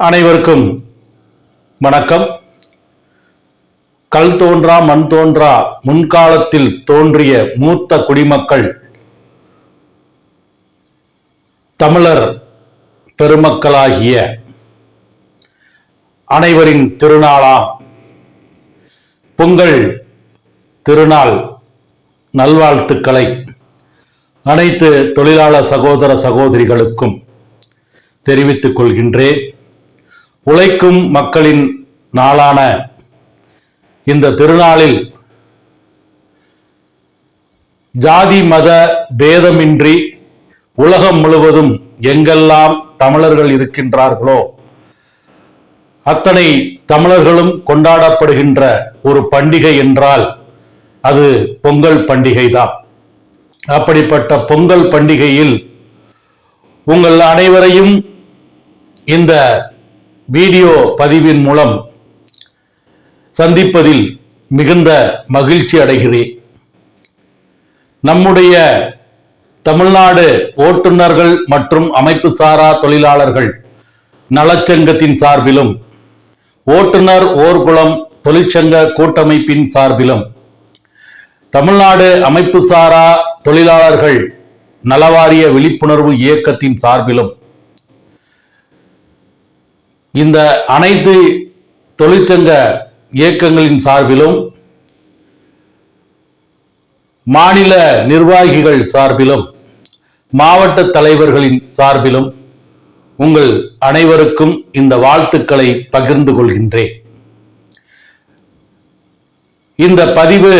அனைவருக்கும் வணக்கம். கல் தோன்றா மண் தோன்றா முன்காலத்தில் தோன்றிய மூத்த குடிமக்கள் தமிழர் பெருமக்களாகிய அனைவரின் திருநாளாம் பொங்கல் திருநாள் நல்வாழ்த்துக்களை அனைத்து தொழிலாளர் சகோதர சகோதரிகளுக்கும் தெரிவித்துக் கொள்கின்றேன் உழைக்கும் மக்களின் நாளான இந்த திருநாளில் ஜாதி மத பேதமின்றி உலகம் முழுவதும் எங்கெல்லாம் தமிழர்கள் இருக்கின்றார்களோ அத்தனை தமிழர்களும் கொண்டாடப்படுகின்ற ஒரு பண்டிகை என்றால் அது பொங்கல் பண்டிகை தான் அப்படிப்பட்ட பொங்கல் பண்டிகையில் உங்கள் அனைவரையும் இந்த வீடியோ பதிவின் மூலம் சந்திப்பதில் மிகுந்த மகிழ்ச்சி அடைகிறேன். நம்முடைய தமிழ்நாடு ஓட்டுநர்கள் மற்றும் அமைப்பு சாரா தொழிலாளர்கள் நலச்சங்கத்தின் சார்பிலும் ஓட்டுநர் ஓர்குளம் தொழிற்சங்க கூட்டமைப்பின் சார்பிலும் தமிழ்நாடு அமைப்பு சாரா தொழிலாளர்கள் நலவாரிய விழிப்புணர்வு இயக்கத்தின் சார்பிலும் இந்த அனைத்து தொழிற்சங்க இயக்கங்களின் சார்பிலும் மாநில நிர்வாகிகள் சார்பிலும் மாவட்ட தலைவர்களின் சார்பிலும் உங்கள் அனைவருக்கும் இந்த வாழ்த்துக்களை பகிர்ந்து கொள்கின்றேன். இந்த பதிவு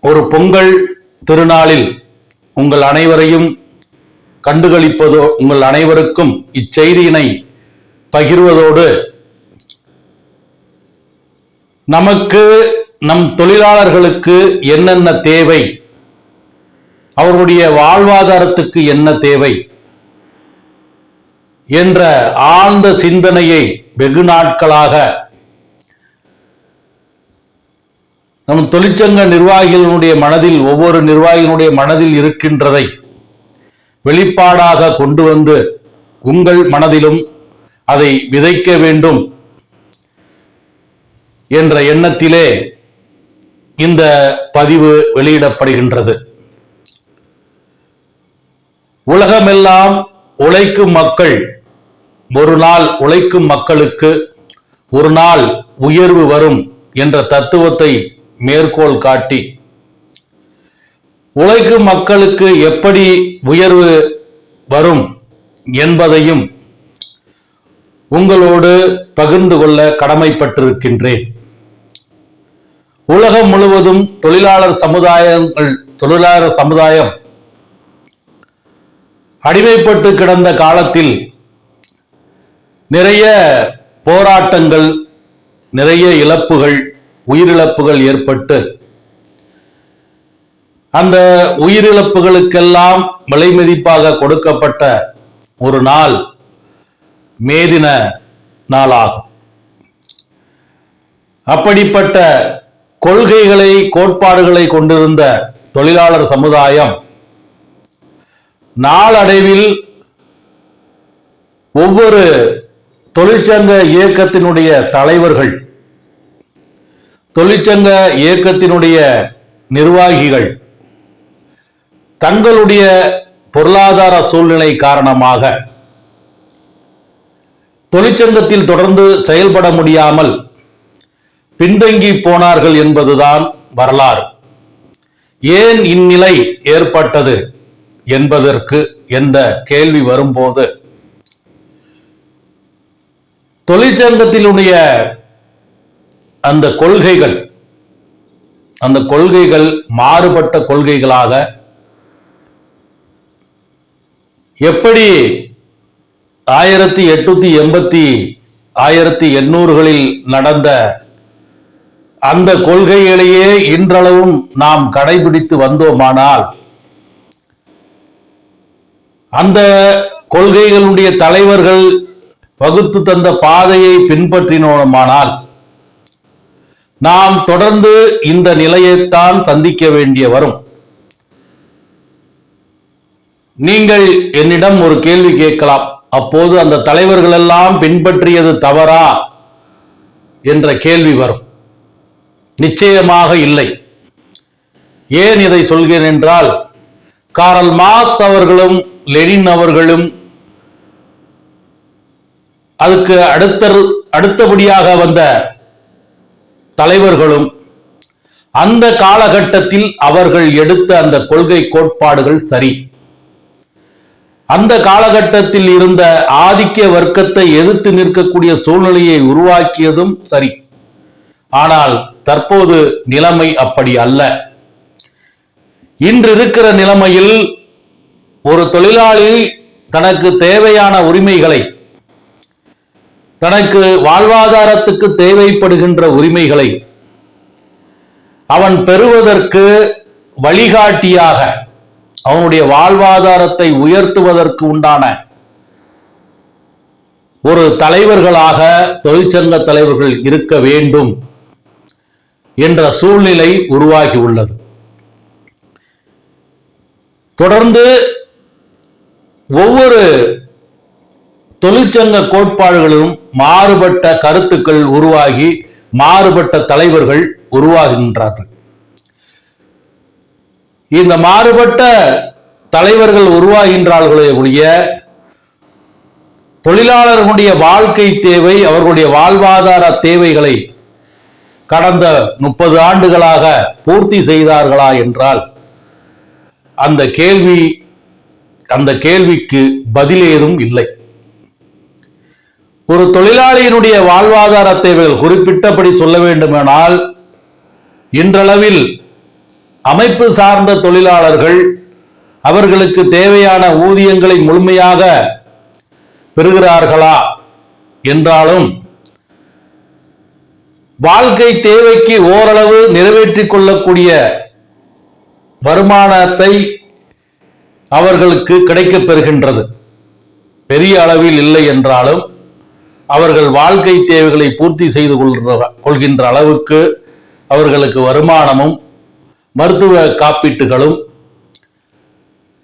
ஒரு பொங்கல் திருநாளில் உங்கள் அனைவரையும் கண்டுகளிப்பதோ உங்கள் அனைவருக்கும் இச்செய்தியினை பகிர்வதோடு நமக்கு நம் தொழிலாளர்களுக்கு என்னென்ன தேவை? அவர்களுடைய வாழ்வாதாரத்துக்கு என்ன தேவை? என்ற ஆழ்ந்த சிந்தனையை வெகு நாட்களாக நம் தொழிற்சங்க நிர்வாகிகளுடைய மனதில் ஒவ்வொரு நிர்வாகிகளுடைய மனதில் இருக்கின்றதை வெளிப்பாடாக கொண்டு வந்து உங்கள் மனதிலும் அதை விதைக்க வேண்டும் என்ற எண்ணத்திலே இந்த பதிவு வெளியிடப்படுகின்றது. உலகமெல்லாம் உழைக்கும் மக்கள் ஒரு நாள் உழைக்கும் மக்களுக்கு ஒரு நாள் உயர்வு வரும் என்ற தத்துவத்தை மேற்கோள் காட்டி உழைக்கும் மக்களுக்கு எப்படி உயர்வு வரும் என்பதையும் உங்களோடு பகிர்ந்து கொள்ள கடமைப்பட்டிருக்கின்றேன். உலகம் முழுவதும் தொழிலாளர் சமுதாயங்கள் தொழிலாளர் சமுதாயம் அடிமைப்பட்டு கிடந்த காலத்தில் நிறைய போராட்டங்கள் நிறைய இழப்புகள் உயிரிழப்புகள் ஏற்பட்டு அந்த உயிரிழப்புகளுக்கெல்லாம் விலை மதிப்பாக கொடுக்கப்பட்ட ஒரு நாள் மேதின நாளாகும். அப்படிப்பட்ட கொள்கைகளை கோட்பாடுகளை கொண்டிருந்த தொழிலாளர் சமுதாயம் நாளடைவில் ஒவ்வொரு தொழிற்சங்க இயக்கத்தினுடைய தலைவர்கள் தொழிற்சங்க இயக்கத்தினுடைய நிர்வாகிகள் தங்களுடைய பொருளாதார சூழ்நிலை காரணமாக தொழிற்சங்கத்தில் தொடர்ந்து செயல்பட முடியாமல் பின்தங்கி போனார்கள் என்பதுதான் வரலாறு. ஏன் இந்நிலை ஏற்பட்டது என்பதற்கு எந்த கேள்வி வரும்போது தொழிற்சங்கத்தினுடைய அந்த கொள்கைகள் அந்த கொள்கைகள் மாறுபட்ட கொள்கைகளாக எப்படி ஆயிரத்தி எட்நூத்தி எண்பத்தி ஆயிரத்தி எண்ணூறுகளில் நடந்த அந்த கொள்கைகளையே இன்றளவும் நாம் கடைபிடித்து வந்தோமானால் அந்த கொள்கைகளுடைய தலைவர்கள் வகுத்து தந்த பாதையை பின்பற்றினோமானால் நாம் தொடர்ந்து இந்த நிலையைத்தான் சந்திக்க வேண்டிய வரும். நீங்கள் என்னிடம் ஒரு கேள்வி கேட்கலாம். அப்போது அந்த தலைவர்கள் எல்லாம் பின்பற்றியது தவறா என்ற கேள்வி வரும். நிச்சயமாக இல்லை. ஏன் இதை சொல்கிறேன் என்றால் காரல் மார்க்ஸ் அவர்களும் லெனின் அவர்களும் அதுக்கு அடுத்த அடுத்தபடியாக வந்த தலைவர்களும் அந்த காலகட்டத்தில் அவர்கள் எடுத்த அந்த கொள்கை கோட்பாடுகள் சரி. அந்த காலகட்டத்தில் இருந்த ஆதிக்க வர்க்கத்தை எதிர்த்து நிற்கக்கூடிய சூழ்நிலையை உருவாக்கியதும் சரி. ஆனால் தற்போது நிலைமை அப்படி அல்ல. இன்று இருக்கிற நிலைமையில் ஒரு தொழிலாளி தனக்கு தேவையான உரிமைகளை தனக்கு வாழ்வாதாரத்துக்கு தேவைப்படுகின்ற உரிமைகளை அவன் பெறுவதற்கு வழிகாட்டியாக அவனுடைய வாழ்வாதாரத்தை உயர்த்துவதற்கு உண்டான ஒரு தலைவர்களாக தொழிற்சங்க தலைவர்கள் இருக்க வேண்டும் என்ற சூழ்நிலை உருவாகி உள்ளது. தொடர்ந்து ஒவ்வொரு தொழிற்சங்க கோட்பாடுகளும் மாறுபட்ட கருத்துக்கள் உருவாகி மாறுபட்ட தலைவர்கள் உருவாகின்றார்கள். இந்த மாறுபட்ட தலைவர்கள் உருவாகின்றார்களே ஒழிய தொழிலாளர்களுடைய வாழ்க்கை தேவை அவர்களுடைய வாழ்வாதார தேவைகளை கடந்த முப்பது ஆண்டுகளாக பூர்த்தி செய்தார்களா என்றால் அந்த கேள்வி அந்த கேள்விக்கு பதிலேதும் இல்லை. ஒரு தொழிலாளியினுடைய வாழ்வாதார தேவைகள் குறிப்பிட்டபடி சொல்ல வேண்டுமானால் இன்றளவில் அமைப்பு சார்ந்த தொழிலாளர்கள் அவர்களுக்கு தேவையான ஊதியங்களை முழுமையாக பெறுகிறார்களா என்றாலும் வாழ்க்கை தேவைக்கு ஓரளவு நிறைவேற்றிக் கொள்ளக்கூடிய வருமானத்தை அவர்களுக்கு கிடைக்கப் பெறுகின்றது. பெரிய அளவில் இல்லை என்றாலும் அவர்கள் வாழ்க்கை தேவைகளை பூர்த்தி செய்து கொள்கிற கொள்கின்ற அளவுக்கு அவர்களுக்கு வருமானமும் மருத்துவ காப்பீட்டுகளும்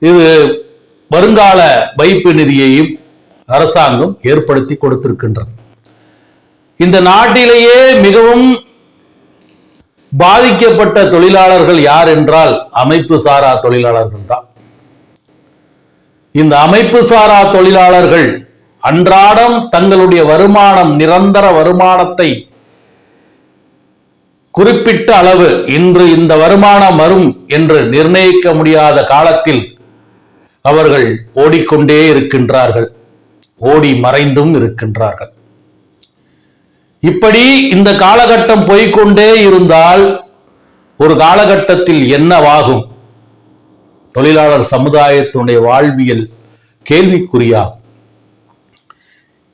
இது வருங்கால வைப்பு நிதியையும் அரசாங்கம் ஏற்படுத்தி கொடுத்திருக்கின்றது. இந்த நாட்டிலேயே மிகவும் பாதிக்கப்பட்ட தொழிலாளர்கள் யார் என்றால் அமைப்பு சாரா தொழிலாளர்கள் தான். இந்த அமைப்பு சாரா தொழிலாளர்கள் அன்றாடம் தங்களுடைய வருமானம் நிரந்தர வருமானத்தை குறிப்பிட்ட அளவு இன்று இந்த வருமானம் வரும் என்று நிர்ணயிக்க முடியாத காலத்தில் அவர்கள் ஓடிக்கொண்டே இருக்கின்றார்கள். ஓடி மறைந்தும் இருக்கின்றார்கள். இப்படி இந்த காலகட்டம் போய்கொண்டே இருந்தால் ஒரு காலகட்டத்தில் என்னவாகும்? தொழிலாளர் சமுதாயத்தினுடைய வாழ்வியல் கேள்விக்குறியாகும்.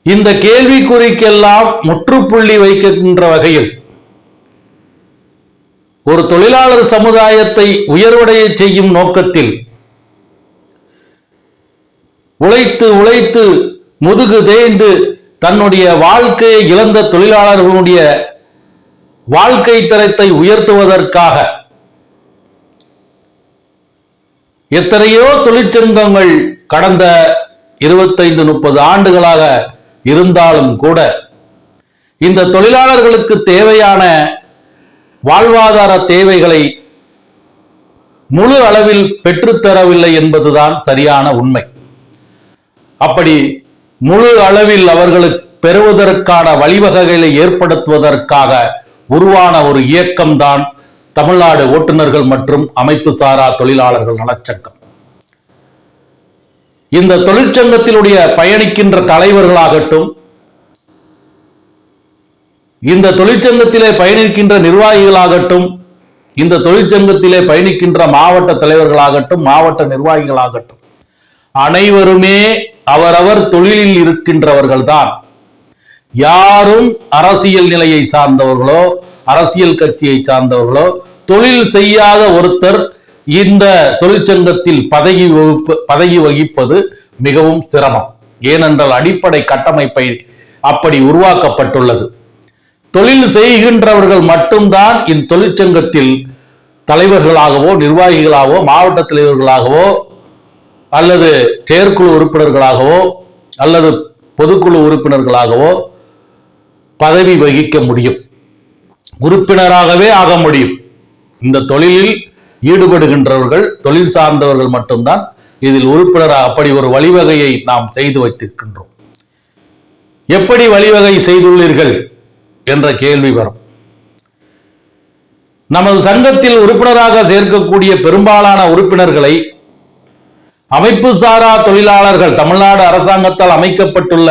இந்த கேள்விக்குறிக்கெல்லாம் முற்றுப்புள்ளி வைக்கின்ற வகையில் ஒரு தொழிலாளர் சமுதாயத்தை உயர்வடைய செய்யும் நோக்கத்தில் உழைத்து உழைத்து முதுகு தேய்ந்து தன்னுடைய வாழ்க்கையை இழந்த தொழிலாளர்களுடைய வாழ்க்கை தரத்தை உயர்த்துவதற்காக எத்தனையோ தொழிற்சங்கங்கள் கடந்த இருபத்தைந்து முப்பது ஆண்டுகளாக இருந்தாலும் கூட இந்த தொழிலாளர்களுக்கு தேவையான வாழ்வாதார தேவைகளை முழு அளவில் பெற்றுத்தரவில்லை என்பதுதான் சரியான உண்மை. அப்படி முழு அளவில் அவர்களுக்கு பெறுவதற்கான வழிவகைகளை ஏற்படுத்துவதற்காக உருவான ஒரு இயக்கம்தான் தமிழ்நாடு ஓட்டுநர்கள் மற்றும் அமைப்பு சாரா தொழிலாளர்கள் நலச்சங்கம். இந்த தொழிற்சங்கத்தினுடைய பயணிக்கின்ற தலைவர்களாகட்டும் இந்த தொழிற்சங்கத்திலே பயணிக்கின்ற நிர்வாகிகளாகட்டும் இந்த தொழிற்சங்கத்திலே பயணிக்கின்ற மாவட்ட தலைவர்களாகட்டும் மாவட்ட நிர்வாகிகளாகட்டும் அனைவருமே அவரவர் தொழிலில் இருக்கின்றவர்கள்தான். யாரும் அரசியல் நிலையை சார்ந்தவர்களோ அரசியல் கட்சியை சார்ந்தவர்களோ தொழில் செய்யாத ஒருத்தர் இந்த தொழிற்சங்கத்தில் பதவி வகுப்பு பதவி வகிப்பது மிகவும் சிரமம். ஏனென்றால் அடிப்படை கட்டமைப்பை அப்படி உருவாக்கப்பட்டுள்ளது. தொழில் செய்கின்றவர்கள் மட்டும்தான் இந்த தொழிற்சங்கத்தில் தலைவர்களாகவோ நிர்வாகிகளாகவோ மாவட்ட தலைவர்களாகவோ அல்லது செயற்குழு உறுப்பினர்களாகவோ அல்லது பொதுக்குழு உறுப்பினர்களாகவோ பதவி வகிக்க முடியும். உறுப்பினராகவே ஆக முடியும். இந்த தொழிலில் ஈடுபடுகின்றவர்கள் தொழில் சார்ந்தவர்கள் மட்டும்தான் இதில் உறுப்பினராக அப்படி ஒரு வழிவகையை நாம் செய்து வைத்திருக்கின்றோம். எப்படி வழிவகை செய்துள்ளீர்கள்? என்ற கேள்வி வரும். நமது சங்கத்தில் உறுப்பினராக சேர்க்கக்கூடிய பெரும்பாலான உறுப்பினர்களை அமைப்பு சாரா தொழிலாளர்கள் தமிழ்நாடு அரசாங்கத்தால் அமைக்கப்பட்டுள்ள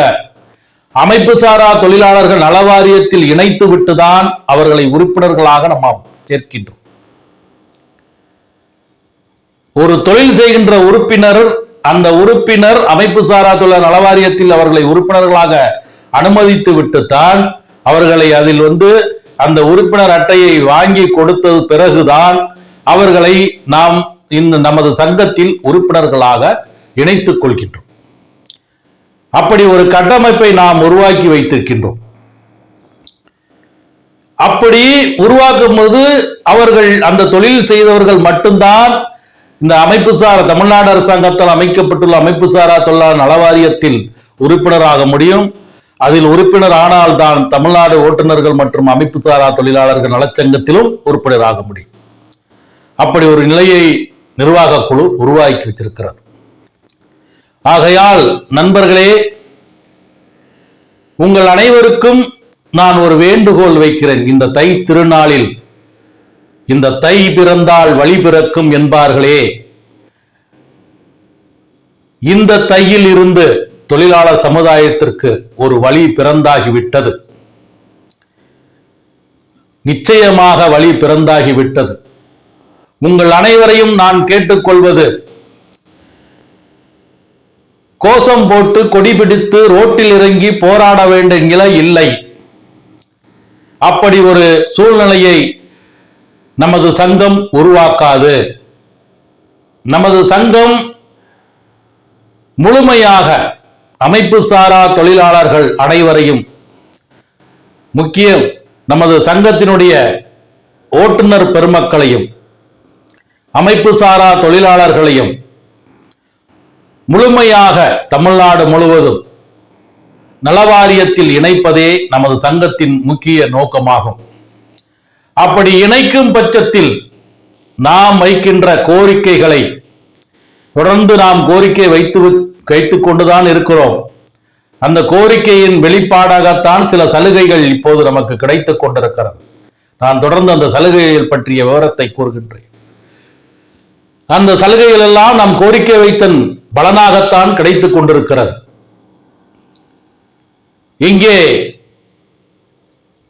அமைப்பு சாரா தொழிலாளர்கள் நலவாரியத்தில் இணைத்து விட்டுதான் அவர்களை உறுப்பினர்களாக நம்ம சேர்க்கின்றோம். ஒரு தொழில் செய்கின்ற உறுப்பினர் அந்த உறுப்பினர் அமைப்பு சாரா தொழில் நலவாரியத்தில் அவர்களை உறுப்பினர்களாக அனுமதித்து விட்டுத்தான் அவர்களை அதில் வந்து அந்த உறுப்பினர் அட்டையை வாங்கி கொடுத்தது பிறகுதான் அவர்களை நாம் இந்த நமது சங்கத்தில் உறுப்பினர்களாக இணைத்துக் கொள்கின்றோம். அப்படி ஒரு கட்டமைப்பை நாம் உருவாக்கி வைத்திருக்கின்றோம். அப்படி உருவாக்கும் போது அவர்கள் அந்த தொழில் செய்தவர்கள் மட்டும்தான் இந்த அமைப்பு சாரா தமிழ்நாடு அரசாங்கத்தால் அமைக்கப்பட்டுள்ள அமைப்பு சாரா தொழிலாளர் நலவாரியத்தில் உறுப்பினராக முடியும். அதில் உறுப்பினர் ஆனால் தான் தமிழ்நாடு ஓட்டுநர்கள் மற்றும் அமைப்பு சாரா தொழிலாளர்கள் நலச்சங்கத்திலும் உறுப்பினராக முடியும். அப்படி ஒரு நிலையை நிர்வாக குழு உருவாக்கி வச்சிருக்கிறது ஆகையால் நண்பர்களே உங்கள் அனைவருக்கும் நான் ஒரு வேண்டுகோள் வைக்கிறேன். இந்த தை திருநாளில் இந்த தை பிறந்தால் வழி பிறக்கும் என்பார்களே இந்த தையில் இருந்து தொழிலாளர் சமுதாயத்திற்கு ஒரு வழி பிறந்தாகிவிட்டது. நிச்சயமாக வழி பிறந்தாகிவிட்டது. உங்கள் அனைவரையும் நான் கேட்டுக்கொள்வது கோஷம் போட்டு கொடி பிடித்து ரோட்டில் இறங்கி போராட வேண்டிய நிலை இல்லை. அப்படி ஒரு சூழ்நிலையை நமது சங்கம் உருவாக்காது. நமது சங்கம் முழுமையாக அமைப்பு சாரா தொழிலாளர்கள் அனைவரையும் முக்கியம் நமது சங்கத்தினுடைய ஓட்டுநர் பெருமக்களையும் அமைப்பு சாரா தொழிலாளர்களையும் முழுமையாக தமிழ்நாடு முழுவதும் நலவாரியத்தில் இணைப்பதே நமது சங்கத்தின் முக்கிய நோக்கமாகும். அப்படி இணைக்கும் பட்சத்தில் நாம் வைக்கின்ற கோரிக்கைகளை தொடர்ந்து நாம் கோரிக்கை வைத்து வைத்துக் கொண்டுதான் இருக்கிறோம். அந்த கோரிக்கையின் வெளிப்பாடாகத்தான் சில சலுகைகள் இப்போது நமக்கு கிடைத்து கொண்டிருக்கிறது. நான் தொடர்ந்து அந்த சலுகைகள் பற்றிய விவரத்தை கூறுகின்றேன். அந்த சலுகைகள் எல்லாம் நாம் கோரிக்கை வைத்தன் பலனாகத்தான் கிடைத்துக் கொண்டிருக்கிறது. இங்கே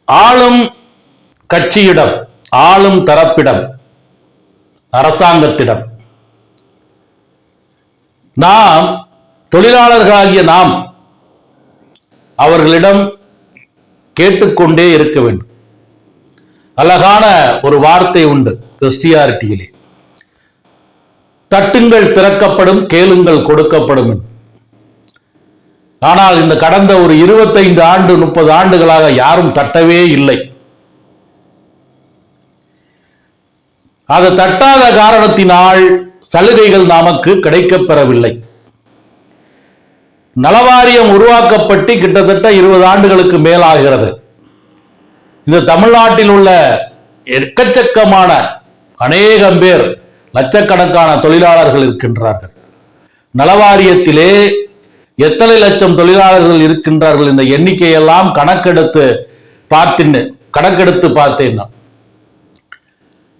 ஆளும் கட்சியிடம் ஆளும் தரப்பிடம் அரசாங்கத்திடம் நாம் தொழிலாளர்களாகிய நாம் அவர்களிடம் கேட்டுக்கொண்டே இருக்க வேண்டும். அழகான ஒரு வார்த்தை உண்டு கிறிஸ்டியாரிட்டியிலே. தட்டுங்கள் திறக்கப்படும் கேளுங்கள் கொடுக்கப்படும் ஆனால் இந்த கடந்த ஒரு இருபத்தைந்து ஆண்டு முப்பது ஆண்டுகளாக யாரும் தட்டவே இல்லை. அது தட்டாத காரணத்தினால் சலுகைகள் நமக்கு கிடைக்கப் பெறவில்லை நலவாரியம் உருவாக்கப்பட்டு கிட்டத்தட்ட இருபது ஆண்டுகளுக்கு மேலாகிறது. இந்த தமிழ்நாட்டில் உள்ள எக்கச்சக்கமான அநேகம் பேர் லட்சக்கணக்கான தொழிலாளர்கள் இருக்கின்றார்கள். நலவாரியத்திலே எத்தனை லட்சம் தொழிலாளர்கள் இருக்கின்றார்கள் இந்த எண்ணிக்கையெல்லாம் கணக்கெடுத்து பார்த்தின்னு கணக்கெடுத்து பார்த்தேன் நான்.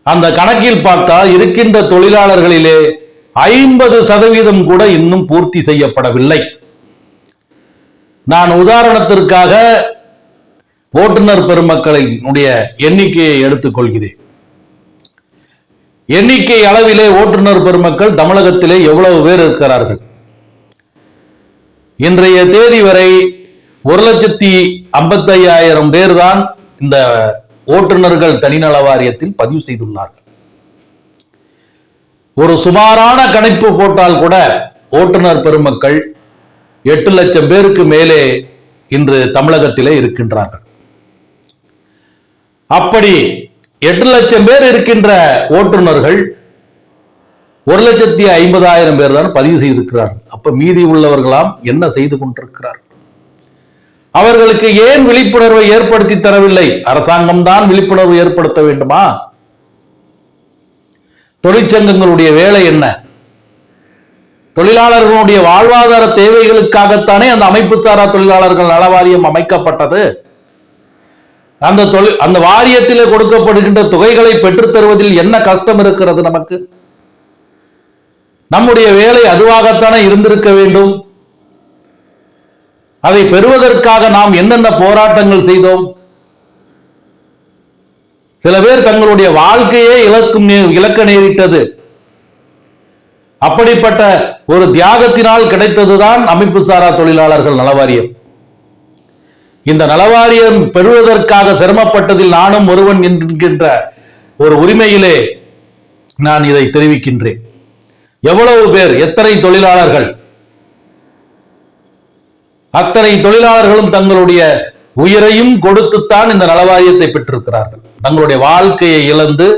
அந்த கணக்கில் பார்த்தால் இருக்கின்ற தொழிலாளர்களிலே ஐம்பது சதவீதம் கூட இன்னும் பூர்த்தி செய்யப்படவில்லை. நான் உதாரணத்திற்காக ஓட்டுநர் பெருமக்களினுடைய எண்ணிக்கையை எடுத்துக்கொள்கிறேன். எண்ணிக்கை அளவிலே ஓட்டுநர் பெருமக்கள் தமிழகத்திலே எவ்வளவு பேர் இருக்கிறார்கள்? இன்றைய தேதி வரை ஒரு லட்சத்தி ஐம்பத்தையாயிரம் பேர் தான் இந்த ஓட்டுநர்கள் தனிநல வாரியத்தில் பதிவு செய்துள்ளார்கள். ஒரு சுமாரான கணிப்பு போட்டால் கூட ஓட்டுநர் பெருமக்கள் எட்டு லட்சம் பேருக்கு மேலே இன்று தமிழகத்திலே இருக்கின்றார்கள். அப்படி எட்டு லட்சம் பேர் இருக்கின்ற ஓட்டுநர்கள் ஒரு லட்சத்தி ஐம்பதாயிரம் பேர் தான் பதிவு செய்திருக்கிறார்கள். அப்ப மீதி உள்ளவர்களாம் என்ன செய்து கொண்டிருக்கிறார்கள்? அவர்களுக்கு ஏன் விழிப்புணர்வை ஏற்படுத்தி தரவில்லை? அரசாங்கம் தான் விழிப்புணர்வு ஏற்படுத்த வேண்டுமா? தொழிற்சங்கங்களுடைய வேலை என்ன? தொழிலாளர்களுடைய வாழ்வாதார தேவைகளுக்காகத்தானே அந்த அமைப்பு சாரா தொழிலாளர்கள் நல வாரியம் அமைக்கப்பட்டது. அந்த தொழில் அந்த வாரியத்தில் கொடுக்கப்படுகின்ற தொகைகளை பெற்றுத்தருவதில் என்ன கஷ்டம் இருக்கிறது நமக்கு? நம்முடைய வேலை அதுவாகத்தானே இருந்திருக்க வேண்டும். அதை பெறுவதற்காக நாம் என்னென்ன போராட்டங்கள் செய்தோம்? சில பேர் தங்களுடைய வாழ்க்கையே இழக்கும் இழக்க நேரிட்டது. அப்படிப்பட்ட ஒரு தியாகத்தினால் கிடைத்ததுதான் அமைப்பு சாரா தொழிலாளர்கள் நலவாரியம். இந்த நலவாரியம் பெறுவதற்காக சிரமப்பட்டதில் நானும் ஒருவன் என்கின்ற ஒரு உரிமையிலே நான் இதை தெரிவிக்கின்றேன். எவ்வளவு பேர் எத்தனை தொழிலாளர்கள்? அத்தனை தொழிலாளர்களும் தங்களுடைய உயிரையும் கொடுத்துத்தான் இந்த நலவாரியத்தை பெற்றிருக்கிறார்கள். தங்களுடைய வாழ்க்கையை இழந்து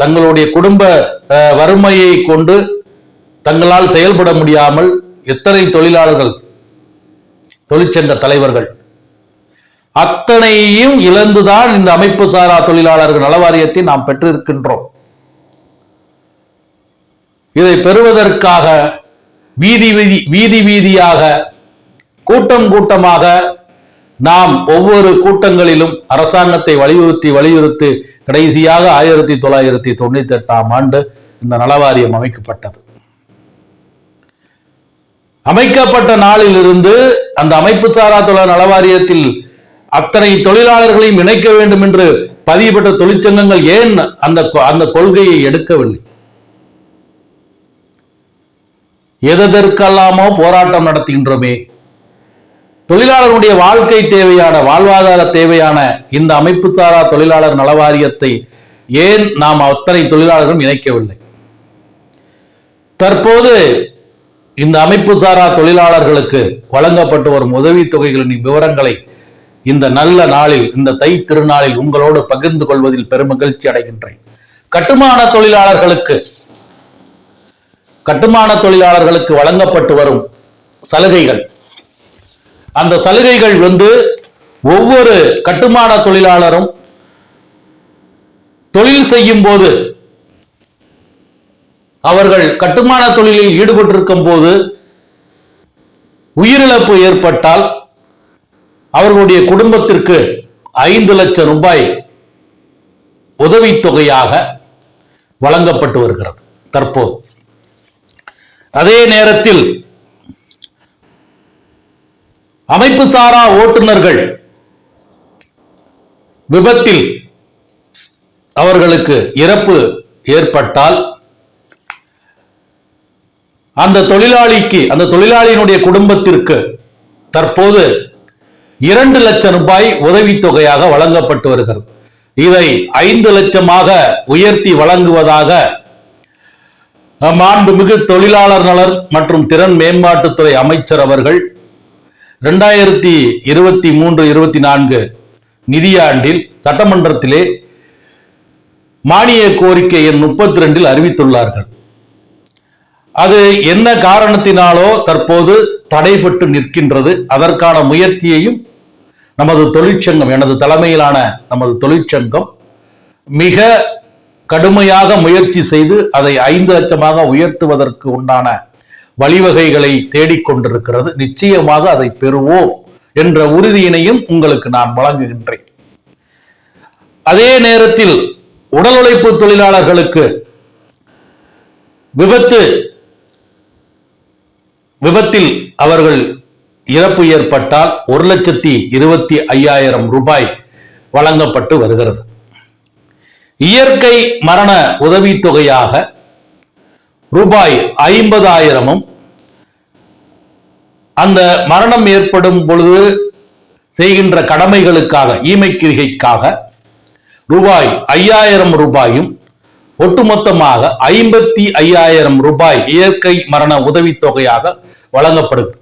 தங்களுடைய குடும்ப அஹ், வறுமையை கொண்டு தங்களால் செயல்பட முடியாமல் எத்தனை தொழிலாளர்கள் தொழிற்சங்க தலைவர்கள் அத்தனையும் இழந்துதான் இந்த அமைப்பு சாரா தொழிலாளர்கள் நலவாரியத்தை நாம் பெற்றிருக்கின்றோம். இதை பெறுவதற்காக வீதி வீதி வீதி வீதியாக கூட்டம் கூட்டமாக நாம் ஒவ்வொரு கூட்டங்களிலும் அரசாங்கத்தை வலியுறுத்தி வலியுறுத்தி கடைசியாக ஆயிரத்தி தொள்ளாயிரத்தி தொண்ணூத்தி எட்டாம் ஆண்டு இந்த நலவாரியம் அமைக்கப்பட்டது. அமைக்கப்பட்ட நாளில் இருந்து அந்த அமைப்பு சாரா தொழில் நலவாரியத்தில் அத்தனை தொழிலாளர்களையும் இணைக்க வேண்டும் என்று பதிவு பெற்ற தொழிற்சங்கங்கள் ஏன் அந்த அந்த கொள்கையை எடுக்கவில்லை? எதற்கெல்லாமோ போராட்டம் நடத்துகின்றோமே? தொழிலாளருடைய வாழ்க்கை தேவையான வாழ்வாதார தேவையான இந்த அமைப்பு சாரா தொழிலாளர் நலவாரியத்தை ஏன் நாம் அத்தனை தொழிலாளர்களும் இணைக்கவில்லை? தற்போது இந்த அமைப்பு சாரா தொழிலாளர்களுக்கு வழங்கப்பட்டு வரும் உதவித்தொகைகளின் விவரங்களை இந்த நல்ல நாளில் இந்த தை திருநாளில் உங்களோடு பகிர்ந்து கொள்வதில் பெரும் மகிழ்ச்சி அடைகின்றேன். கட்டுமான தொழிலாளர்களுக்கு கட்டுமான தொழிலாளர்களுக்கு வழங்கப்பட்டு வரும் சலுகைகள் அந்த சலுகைகள் வந்து ஒவ்வொரு கட்டுமான தொழிலாளரும் தொழில் செய்யும் போது அவர்கள் கட்டுமான தொழிலில் ஈடுபட்டிருக்கும் போது உயிரிழப்பு ஏற்பட்டால் அவர்களுடைய குடும்பத்திற்கு ஐந்து லட்சம் ரூபாய் உதவித்தொகையாக வழங்கப்பட்டு வருகிறது தற்போது. அதே நேரத்தில் அமைப்பு சாரா ஓட்டுநர்கள் விபத்தில் அவர்களுக்கு இறப்பு ஏற்பட்டால் அந்த தொழிலாளிக்கு அந்த தொழிலாளியினுடைய குடும்பத்திற்கு தற்போது இரண்டு லட்சம் ரூபாய் உதவித்தொகையாக வழங்கப்பட்டு வருகிறது. இதை ஐந்து லட்சமாக உயர்த்தி வழங்குவதாக மாண்புமிகு தொழிலாளர் நலன் மற்றும் திறன் மேம்பாட்டுத்துறை அமைச்சர் அவர்கள் ரெண்டாயிரத்தி இருபத்தி மூன்று இருபத்தி நான்கு நிதியாண்டில் சட்டமன்றத்திலே மானிய கோரிக்கை எண் முப்பத்தி ரெண்டில் அறிவித்துள்ளார்கள். அது என்ன காரணத்தினாலோ தற்போது தடைபட்டு நிற்கின்றது. அதற்கான முயற்சியையும் நமது தொழிற்சங்கம் எனது தலைமையிலான நமது தொழிற்சங்கம் மிக கடுமையாக முயற்சி செய்து அதை ஐந்து லட்சமாக உயர்த்துவதற்கு உண்டான வழிவகைகளை தேடிக்கொண்டிருக்கிறது. நிச்சயமாக அதை பெறுவோம் என்ற உறுதியினையும் உங்களுக்கு நான் வழங்குகின்றேன். அதே நேரத்தில் உடல் உழைப்பு தொழிலாளர்களுக்கு விபத்து விபத்தில் அவர்கள் இறப்பு ஏற்பட்டால் ஒரு லட்சத்தி இருபத்தி ஐயாயிரம் ரூபாய் வழங்கப்பட்டு வருகிறது. இயற்கை மரண உதவித்தொகையாக ரூபாய் ஐம்பதாயிரமும் அந்த மரணம் ஏற்படும் பொழுது செய்கின்ற கடமைகளுக்காக ஈமை கிரிகைக்காக ரூபாய் ஐயாயிரம் ரூபாயும் ஒட்டுமொத்தமாக ஐம்பத்தி ஐயாயிரம் ரூபாய் இயற்கை மரண உதவித்தொகையாக வழங்கப்படுகிறது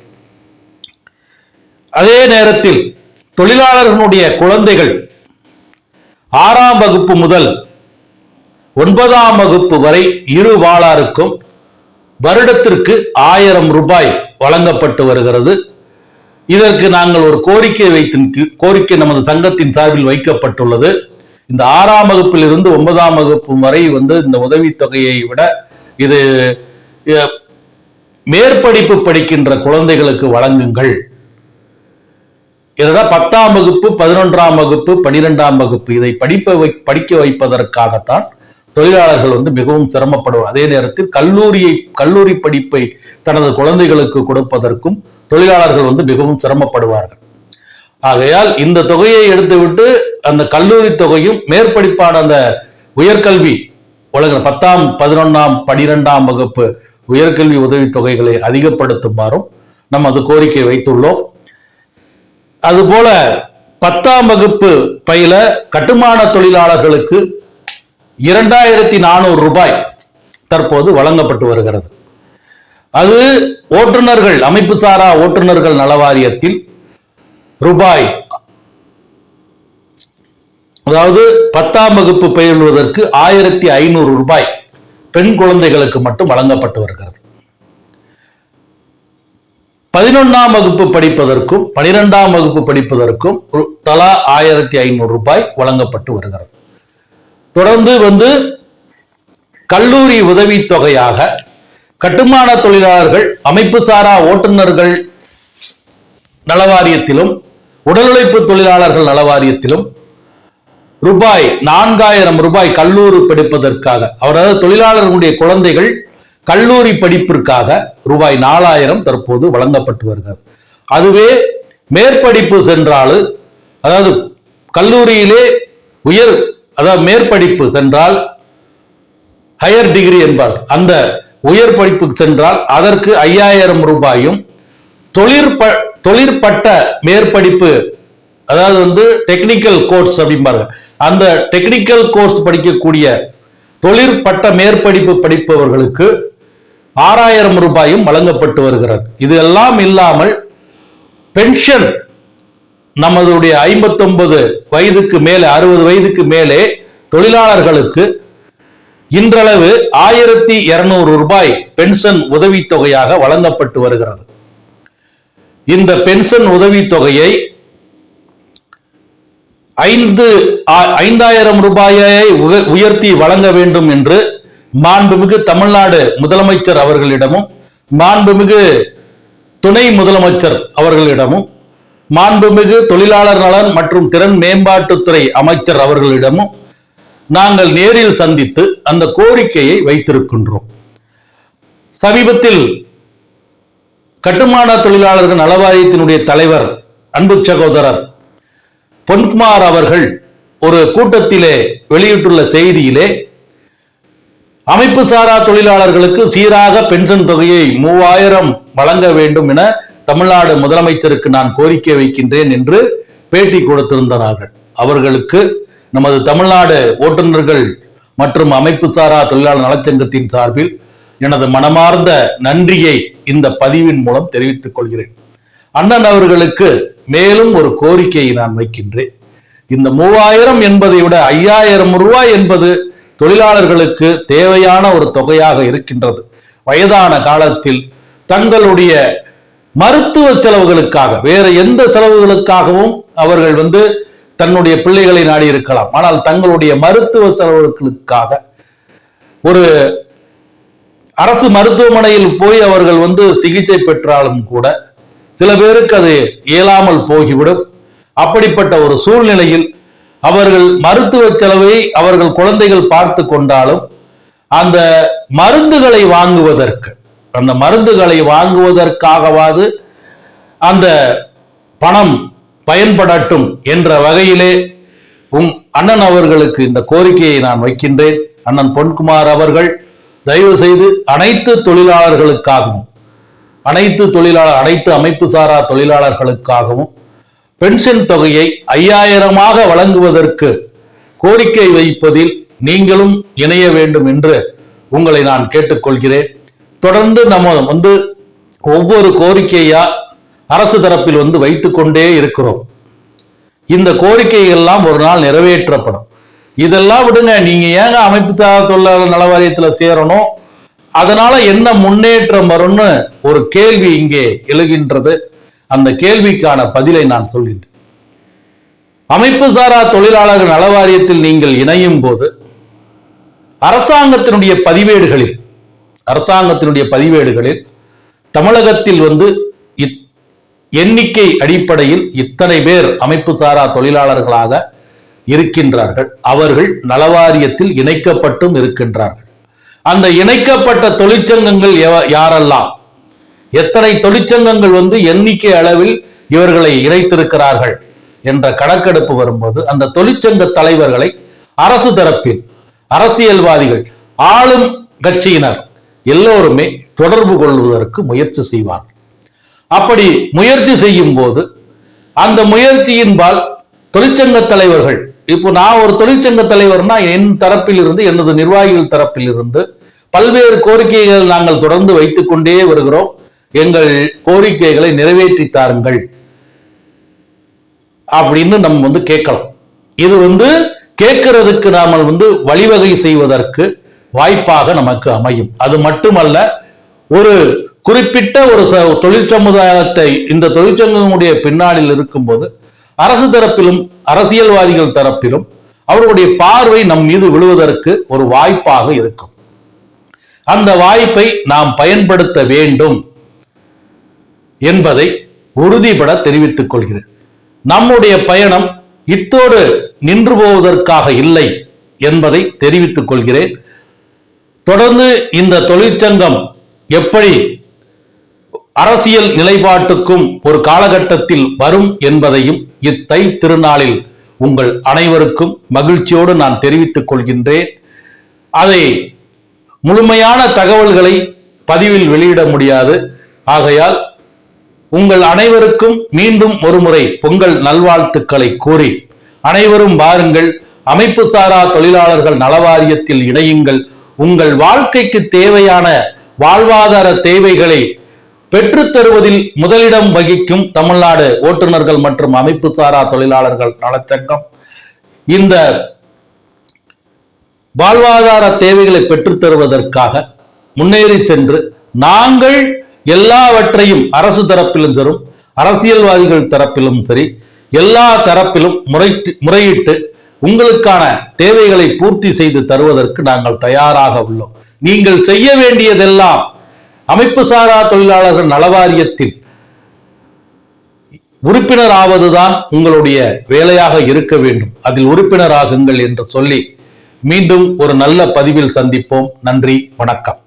அதே நேரத்தில் தொழிலாளர்களுடைய குழந்தைகள் ஆறாம் வகுப்பு முதல் ஒன்பதாம் வகுப்பு வரை இரு வாளாருக்கும் வருடத்திற்கு ஆயிரம் ரூபாய் வழங்கப்பட்டு வருகிறது. இதற்கு நாங்கள் ஒரு கோரிக்கை வைத்து கோரிக்கை நமது சங்கத்தின் சார்பில் வைக்கப்பட்டுள்ளது. இந்த ஆறாம் வகுப்பில் இருந்து ஒன்பதாம் வகுப்பு வரை வந்து இந்த உதவித்தொகையை விட இது மேற்படிப்பு படிக்கின்ற குழந்தைகளுக்கு வழங்குங்கள். இதுதான் பத்தாம் வகுப்பு பதினொன்றாம் வகுப்பு பனிரெண்டாம் வகுப்பு இதை படிப்ப வை படிக்க வைப்பதற்காகத்தான் தொழிலாளர்கள் வந்து மிகவும் சிரமப்படுவார். அதே நேரத்தில் கல்லூரியை கல்லூரி படிப்பை தனது குழந்தைகளுக்கு கொடுப்பதற்கும் தொழிலாளர்கள் வந்து மிகவும் சிரமப்படுவார்கள். ஆகையால் இந்த தொகையை எடுத்துவிட்டு அந்த கல்லூரி தொகையும் மேற்படிப்பான அந்த உயர்கல்வி உலக பத்தாம் பதினொன்னாம் பனிரெண்டாம் வகுப்பு உயர்கல்வி உதவித் தொகைகளை அதிகப்படுத்துமாறும் நம்ம அது கோரிக்கை வைத்துள்ளோம். அதுபோல பத்தாம் வகுப்பு பயில கட்டுமான தொழிலாளர்களுக்கு இரண்டாயிரத்தி நானூறு ரூபாய் தற்போது வழங்கப்பட்டு வருகிறது. அது ஓட்டுநர்கள் அமைப்பு சாரா ஓட்டுநர்கள் நலவாரியத்தில் ரூபாய் அதாவது பத்தாம் வகுப்பு பயில்வதற்கு ஆயிரத்தி ஐநூறு ரூபாய் பெண் குழந்தைகளுக்கு மட்டும் வழங்கப்பட்டு வருகிறது. பதினொன்னாம் வகுப்பு படிப்பதற்கும் பனிரெண்டாம் வகுப்பு படிப்பதற்கும் தலா ஆயிரத்தி ஐநூறு ரூபாய் வழங்கப்பட்டு வருகிறது. தொடர்ந்து வந்து கல்லூரி உதவித்தொகையாக கட்டுமான தொழிலாளர்கள் அமைப்பு சாரா ஓட்டுநர்கள் நலவாரியத்திலும் உடல் உழைப்பு தொழிலாளர்கள் நலவாரியத்திலும் ரூபாய் நான்காயிரம் ரூபாய் கல்லூரி படிப்பதற்காக அவரது தொழிலாளர்களுடைய குழந்தைகள் கல்லூரி படிப்பிற்காக ரூபாய் நாலாயிரம் தற்போது வழங்கப்பட்டு வருகிறது. அதுவே மேற்படிப்பு சென்றால் அதாவது கல்லூரியிலே உயர் அதாவது மேற்படிப்பு சென்றால் ஹையர் டிகிரி என்பார். அந்த உயர் படிப்புக்கு சென்றால் அதற்கு ஐயாயிரம் ரூபாயும் தொழிற்ப தொழிற்பட்ட மேற்படிப்பு அதாவது வந்து டெக்னிக்கல் கோர்ஸ் அப்படிம்பாங்க அந்த டெக்னிக்கல் கோர்ஸ் படிக்கக்கூடிய தொழிற்பட்ட மேற்படிப்பு படிப்பவர்களுக்கு ஆறாயிரம் ரூபாயும் வழங்கப்பட்டு வருகிறது. இதெல்லாம் இல்லாமல் பென்ஷன் நமதுடைய ஐம்பத்தொன்பது வயதுக்கு மேலே அறுபது வயதுக்கு மேலே தொழிலாளர்களுக்கு இன்றளவு ஆயிரத்தி இருநூறு ரூபாய் பென்ஷன் உதவித்தொகையாக வழங்கப்பட்டு வருகிறது. இந்த பென்ஷன் உதவித்தொகையை ஐந்து ஆ- ஐந்தாயிரம் ரூபாயை உயர்த்தி வழங்க வேண்டும் என்று மாண்புமிகு தமிழ்நாடு முதலமைச்சர் அவர்களிடமும் மாண்புமிகு துணை முதலமைச்சர் அவர்களிடமும் மாண்புமிகு தொழிலாளர் நலன் மற்றும் திறன் மேம்பாட்டுத்துறை அமைச்சர் அவர்களிடமும் நாங்கள் நேரில் சந்தித்து அந்த கோரிக்கையை வைத்திருக்கின்றோம். சமீபத்தில் கட்டுமான தொழிலாளர்கள் நலவாரியத்தினுடைய தலைவர் அன்பு சகோதரர் பொன்குமார் அவர்கள் ஒரு கூட்டத்திலே வெளியிட்டுள்ள செய்தியிலே அமைப்பு சாரா தொழிலாளர்களுக்கு சீராக பென்ஷன் தொகையை மூவாயிரம் வழங்க வேண்டும் என தமிழ்நாடு முதலமைச்சருக்கு நான் கோரிக்கை வைக்கின்றேன் என்று பேட்டி கொடுத்திருந்தார்கள் அவர்களுக்கு நமது தமிழ்நாடு ஓட்டுநர்கள் மற்றும் அமைப்பு சாரா தொழிலாளர் நலச்சங்கத்தின் சார்பில் எனது மனமார்ந்த நன்றியை இந்த பதிவின் மூலம் தெரிவித்துக் கொள்கிறேன். அண்ணன் அவர்களுக்கு மேலும் ஒரு கோரிக்கையை நான் வைக்கின்றேன். இந்த மூவாயிரம் என்பதை விட ஐயாயிரம் ரூபாய் என்பது தொழிலாளர்களுக்கு தேவையான ஒரு தொகையாக இருக்கின்றது. வயதான காலத்தில் தங்களுடைய மருத்துவ செலவுகளுக்காக வேற எந்த செலவுகளுக்காகவும் அவர்கள் வந்து தன்னுடைய பிள்ளைகளை நாடி இருக்கலாம். ஆனால் தங்களுடைய மருத்துவ செலவுகளுக்காக ஒரு அரசு மருத்துவமனையில் போய் அவர்கள் வந்து சிகிச்சை பெற்றாலும் கூட சில பேருக்கு அது இயலாமல் போகிவிடும். அப்படிப்பட்ட ஒரு சூழ்நிலையில் அவர்கள் மருத்துவ செலவை அவர்கள் குழந்தைகள் பார்த்து கொண்டாலும் அந்த மருந்துகளை வாங்குவதற்கு அந்த மருந்துகளை வாங்குவதற்காகவாது அந்த பணம் பயன்படட்டும் என்ற வகையிலே உம் அண்ணன் அவர்களுக்கு இந்த கோரிக்கையை நான் வைக்கின்றேன். அண்ணன் பொன்குமார் அவர்கள் தயவு செய்து அனைத்து தொழிலாளர்களுக்காகவும் அனைத்து தொழிலாளர் அனைத்து அமைப்பு சாரா தொழிலாளர்களுக்காகவும் பென்ஷன் தொகையை ஐயாயிரமாக வழங்குவதற்கு கோரிக்கை வைப்பதில் நீங்களும் இணைய வேண்டும் என்று உங்களை நான் கேட்டுக்கொள்கிறேன். தொடர்ந்து நம்ம வந்து ஒவ்வொரு கோரிக்கையா அரசு தரப்பில் வந்து வைத்துக்கொண்டே இருக்கிறோம். இந்த கோரிக்கைகள்லாம் ஒரு நாள் நிறைவேற்றப்படும். இதெல்லாம் விடுங்க நீங்க ஏங்க அமைப்பு தொழிலாளர் நல வாரியத்துல சேரணும்? அதனால என்ன முன்னேற்றம் வரும்னு ஒரு கேள்வி இங்கே எழுகின்றது. அந்த கேள்விக்கான பதிலை நான் சொல்கின்றேன். அமைப்பு சாரா தொழிலாளர்கள் நல வாரியத்தில் நீங்கள் இணையும் போது அரசாங்கத்தினுடைய பதிவேடுகளில் அரசாங்கத்தினுடைய பதிவேடுகளில் தமிழகத்தில் வந்து இத்- எண்ணிக்கை அடிப்படையில் இத்தனை பேர் அமைப்பு சாரா தொழிலாளர்களாக இருக்கின்றார்கள். அவர்கள் நலவாரியத்தில் இணைக்கப்பட்டும் இருக்கின்றார்கள். அந்த இணைக்கப்பட்ட தொழிற்சங்கங்கள் யாரெல்லாம்? எத்தனை தொழிற்சங்கங்கள் வந்து எண்ணிக்கை அளவில் இவர்களை இணைத்திருக்கிறார்கள் என்ற கணக்கெடுப்பு வரும்போது அந்த தொழிற்சங்க தலைவர்களை அரசு தரப்பில் அரசியல்வாதிகள் ஆளும் கட்சியினர் எல்லோருமே தொடர்பு கொள்வதற்கு முயற்சி செய்வார்கள். அப்படி முயற்சி செய்யும் போது அந்த முயற்சியின்பால் தொழிற்சங்க தலைவர்கள் இப்போ நான் ஒரு தொழிற்சங்க தலைவர்னா என் தரப்பில் இருந்து எனது நிர்வாகிகள் தரப்பில் இருந்து பல்வேறு கோரிக்கைகள் நாங்கள் தொடர்ந்து வைத்துக் கொண்டே வருகிறோம். எங்கள் கோரிக்கைகளை நிறைவேற்றி தாருங்கள். அப்படின்னு நம்ம வந்து கேட்கலாம். இது வந்து கேட்கறதுக்கு நாம வந்து வழிவகை செய்வதற்கு வாய்ப்பாக நமக்கு அமையும். அது மட்டுமல்ல ஒரு குறிப்பிட்ட ஒரு ச- தொழிற்சமுதாயத்தை இந்த தொழிற்சங்கமுடைய பின்னாளில் இருக்கும்போது அரசு தரப்பிலும் அரசியல்வாதிகள் தரப்பிலும் அவருடைய பார்வை நம் மீது விழுவதற்கு ஒரு வாய்ப்பாக இருக்கும். அந்த வாய்ப்பை நாம் பயன்படுத்த வேண்டும் என்பதை உறுதிபட தெரிவித்துக் கொள்கிறேன். நம்முடைய பயணம் இத்தோடு நின்று போவதற்காக இல்லை என்பதை தெரிவித்துக் கொள்கிறேன். தொடர்ந்து இந்த தொழிற்சங்கம் எப்படி அரசியல் நிலைப்பாட்டுக்கும் ஒரு காலகட்டத்தில் வரும் என்பதையும் இத்தை திருநாளில் உங்கள் அனைவருக்கும் மகிழ்ச்சியோடு நான் தெரிவித்துக் கொள்கின்றேன். அதை முழுமையான தகவல்களை பதிவில் வெளியிட முடியாது. ஆகையால் உங்கள் அனைவருக்கும் மீண்டும் ஒருமுறை பொங்கல் நல்வாழ்த்துக்களை கூறி அனைவரும் வாருங்கள். அமைப்பு சாரா தொழிலாளர்கள் நலவாரியத்தில் இணையுங்கள். உங்கள் வாழ்க்கைக்கு தேவையான வாழ்வாதார தேவைகளை பெற்றுத்தருவதில் முதலிடம் வகிக்கும் தமிழ்நாடு ஓட்டுநர்கள் மற்றும் அமைப்பு சாரா தொழிலாளர்கள் நலச்சங்கம். இந்த வாழ்வாதார தேவைகளை பெற்றுத்தருவதற்காக முன்னேறி சென்று நாங்கள் எல்லாவற்றையும் அரசு தரப்பிலும் சரும் அரசியல்வாதிகள் தரப்பிலும் சரி எல்லா தரப்பிலும் முறை முறையிட்டு உங்களுக்கான தேவைகளை பூர்த்தி செய்து தருவதற்கு நாங்கள் தயாராக உள்ளோம். நீங்கள் செய்ய வேண்டியதெல்லாம் அமைப்பு சாரா தொழிலாளர்கள் நலவாரியத்தில் உறுப்பினர் ஆவதுதான் உங்களுடைய வேலையாக இருக்க வேண்டும். அதில் உறுப்பினராகுங்கள் என்று சொல்லி மீண்டும் ஒரு நல்ல பதிவில் சந்திப்போம். நன்றி வணக்கம்.